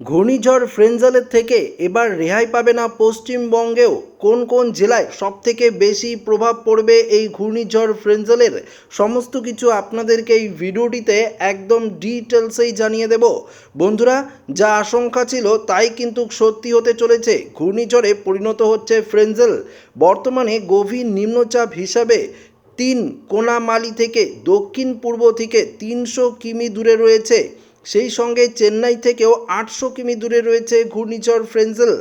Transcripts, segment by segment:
ঘূর্ণিঝড় ফ্রেঞ্জালের থেকে এবার রেহাই পাবে না পশ্চিমবঙ্গেও। কোন কোন জেলায় সবথেকে বেশি প্রভাব পড়বে এই ঘূর্ণিঝড় ফ্রেঞ্জালের? সমস্ত কিছু আপনাদেরকে এই ভিডিওটিতে একদম ডিটেলসেই জানিয়ে দেব। বন্ধুরা, যা আশঙ্কা ছিল তাই কিন্তু সত্যি হতে চলেছে। ঘূর্ণিঝড়ে পরিণত হচ্ছে ফ্রেঞ্জেল। বর্তমানে গভীর নিম্নচাপ হিসাবে তিন কোনামালি থেকে দক্ষিণ পূর্ব থেকে তিনশো কিমি দূরে রয়েছে। সেই সঙ্গে চেন্নাই থেকেও আটশো কিমি দূরে রয়েছে ঘূর্ণিঝড় ফ্রেঞ্জেল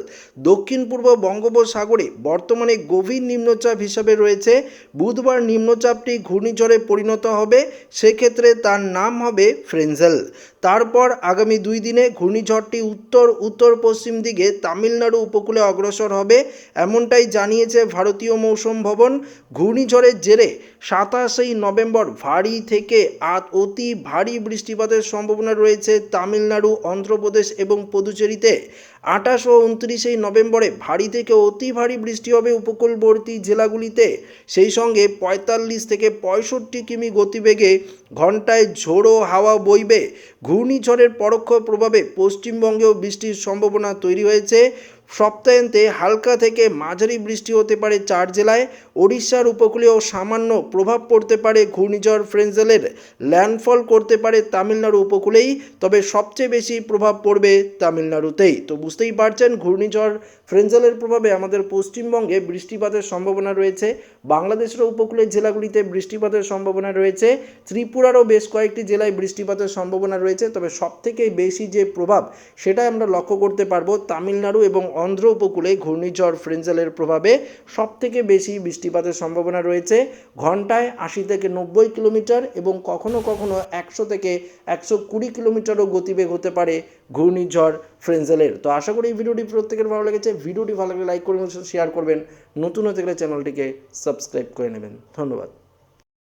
দক্ষিণ পূর্ব বঙ্গোপসাগরে বর্তমানে গভীর নিম্নচাপ হিসাবে রয়েছে। বুধবার নিম্নচাপটি ঘূর্ণিঝড়ে পরিণত হবে, সেক্ষেত্রে তার নাম হবে ফ্রেঞ্জেল তারপর আগামী দুই দিনে ঘূর্ণিঝড়টি উত্তর উত্তর পশ্চিম দিকে তামিলনাড়ু উপকূলে অগ্রসর হবে, এমনটাই জানিয়েছে ভারতীয় মৌসুম ভবন। ঘূর্ণিঝড়ের জেরে সাতাশেই নভেম্বর ভারী থেকে আত অতি ভারী বৃষ্টিপাতের সম্ভাবনা রয়েছে। তামিলনাড়ু, অন্ধ্রপ্রদেশ এবং পুদুচেরিতে। আঠাশ ও উনত্রিশে নভেম্বরে ভারী থেকে অতি ভারী বৃষ্টি হবে উপকূলবর্তী জেলাগুলিতে। সেই সঙ্গে পঁয়তাল্লিশ থেকে পঁয়ষট্টি কিমি গতিবেগে ঘন্টায় ঝোড়ো হাওয়া বইবে। ঘূর্ণিঝড়ের পরোক্ষ প্রভাবে পশ্চিমবঙ্গেও বৃষ্টির সম্ভাবনা তৈরি হয়েছে। সপ্তাহান্তে হালকা থেকে মাঝারি বৃষ্টি হতে পারে চার জেলায়। ওড়িশার উপকূলেও সামান্য প্রভাব পড়তে পারে ঘূর্ণিঝড় ফ্রেঞ্জেলের ল্যান্ডফল করতে পারে তামিলনাড়ু উপকূলেই, তবে সবচেয়ে বেশি প্রভাব পড়বে তামিলনাড়ুতেই। তো বুঝতেই পারছেন, ঘূর্ণিঝড় ফ্রেঞ্জেলের প্রভাবে আমাদের পশ্চিমবঙ্গে বৃষ্টিপাতের সম্ভাবনা রয়েছে। বাংলাদেশের উপকূলের জেলাগুলিতে বৃষ্টিপাতের সম্ভাবনা রয়েছে। ত্রিপুরারও বেশ কয়েকটি জেলায় বৃষ্টিপাতের সম্ভাবনা রয়েছে, তবে সবথেকে বেশি যে প্রভাব সেটা আমরা লক্ষ্য করতে পারব তামিলনাড়ু এবং অন্ধ্র উপকূলে ঘূর্ণিঝড় ফ্রেঞ্জেলের প্রভাবে সবথেকে বেশি বৃষ্টিপাতের সম্ভাবনা রয়েছে। ঘন্টায় আশি থেকে নব্বই কিলোমিটার এবং কখনো কখনো একশো থেকে একশো কুড়ি কিলোমিটারও গতিবেগ হতে পারে ঘূর্ণিঝড় ফ্রেঞ্জেলের। তো আশা করি এই ভিডিওটি প্রত্যেকের ভালো লেগেছে। ভিডিওটি ভালো লাগলে লাইক করবেন শেয়ার করবেন। নতুন হতে গেলে চ্যানেলটিকে সাবস্ক্রাইব করে নেবেন। ধন্যবাদ।